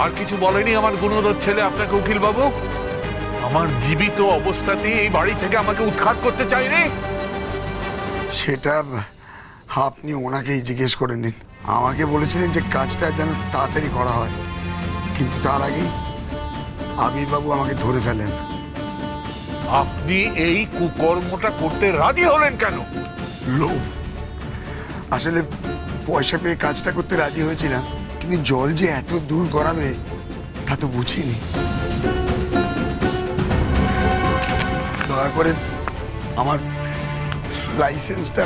আর কিছু বলেনি আমার গুণধর ছেলে আপনাকে উকিল বাবু আমার জীবিত অবস্থাতে এই বাড়ি থেকে আমাকে উৎখাত করতে চাইনি? সেটা আপনি ওনাকেই জিজ্ঞেস করে নিন। আমাকে বলেছিলেন যে কাজটা যেন তাড়াতাড়ি করা হয়। কিন্তু তার আগেই আবিরবাবু আমাকে ধরে ফেলেন। আপনি এই কুকর্মটা করতে রাজি হলেন কেন? লোভ। আসলে পয়সা পেয়ে কাজটা করতে রাজি হয়েছিলাম। কিন্তু জল যে এত দূর গড়াবে, তা তো বুঝিনি। দয়া করে আমার লাইসেন্সটা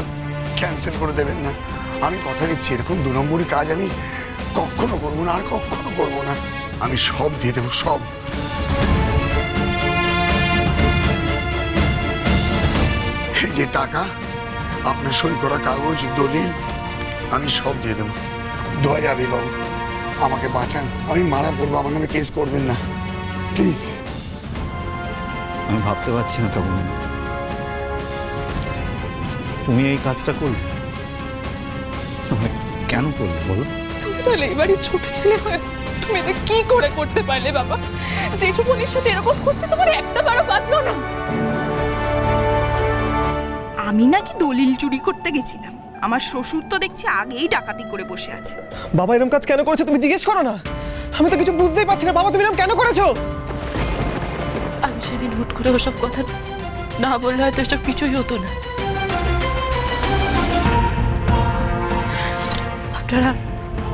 ক্যান্সেল করে দেবেন না। আমি কথা দিচ্ছি, এরকম দু নম্বরই কাজ আমি কখনো করব না, আর কখনো করব না। আমি সব দিয়ে দেবো, সব। এই যে টাকা, আপনার সই করা কাগজ, দলিল, আমি সব দিয়ে দেবো। দয়া যাবে বাবু। আমাকে বাঁচান। আমি মারা পড়ব আমার নামে কেস করবেন না। প্লিজ। আমি ভাবতে পারছি না তখন। তুমি এই কাজটা করলে? কেন করলে বলো? তুমি তাহলে এবারই ছোট ছেলে হয়ে তুমি এটা কি করে করতে পারলে বাবা? জেঠুমনির সাথে এরকম করতে তোমার একটা বারো বাঁধলো না। আমি নাকি দলিল চুরি করতে গেছিলাম। আমার শ্বশুর তো দেখছি আগেই ডাকাতি করে বসে আছে। বাবা এরকম কাজ কেন করেছ? তুমি জিজ্ঞেস করো না। আমি তো কিছু বুঝতেই পারছি না। বাবা তুমি এরকম কেন করেছ? আমি সেদিন হুট করে ওসব কথা না বললে হয়তো এসব কিছুই হতো না। আপনারা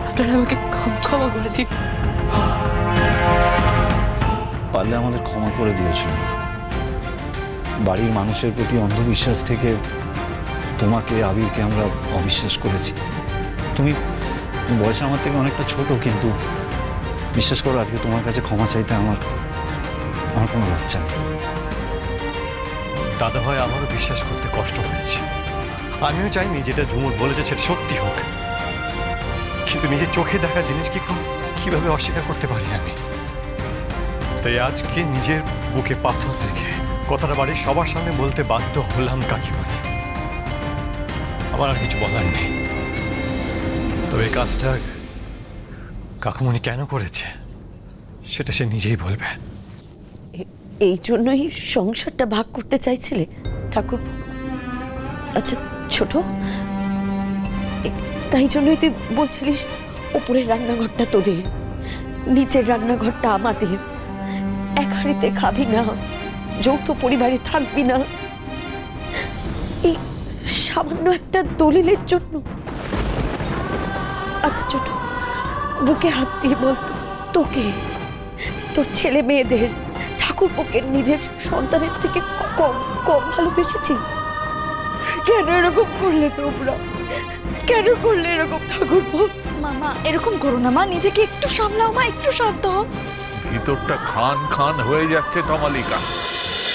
আপনারা আমাকে ক্ষমা ক্ষমা করে দিন। পারলে আমাদের ক্ষমা করে দিয়েছিল বাড়ির মানুষের প্রতি অন্ধবিশ্বাস থেকে তোমাকে, আবিরকে আমরা অবিশ্বাস করেছি। তুমি বয়সে আমার থেকে অনেকটা ছোট, কিন্তু বিশ্বাস করো, আজকে তোমার কাছে ক্ষমা চাইতে আমার আমার কোনো বাচ্চা নেই। দাদা ভাই, আমারও বিশ্বাস করতে কষ্ট হয়েছে। আমিও চাইনি যেটা ঝুমুর বলেছে সেটা সত্যি হোক। কিন্তু নিজের চোখে দেখা জিনিস কি খুব, কীভাবে অস্বীকার করতে পারি আমি? তাই আজকে নিজের বুকে পাথর রেখে কথাটা বাড়ির সবার সামনে বলতে বাধ্য হলাম কাকিমণি আমার আর কিছু বলার নেই। তবে এই কাজটা কাকুমণি কেন করেছে, সেটা সে নিজেই বলবে। এই জন্যই সংসারটা ভাগ করতে চাইছিলে, ঠাকুর। আচ্ছা ছোট তাই জন্যই তুই বলছিলিস উপরের রান্নাঘরটা তোদের, নিচের রান্নাঘরটা আমাদের। এক হাড়িতে খাবি না। যৌথ পরিবারে থাকবি না। এই সামান্য একটা দলিলের জন্য। আচ্ছা ছোট বুকে হাত দিয়ে বলতো তোকে তোর ছেলে মেয়েদের ঠাকুর ঠাকুরপোকে নিজের সন্তানের থেকে কম কম ভালোবেসেছি? কেন এরকম করলে তোমরা? কেন করলে এরকম ঠাকুরপো? মামা এরকম করো না মা নিজেকে একটু সামলাও মা একটু শান্ত হও। ভিতরটা খান খান হয়ে যাচ্ছে তমালিকা।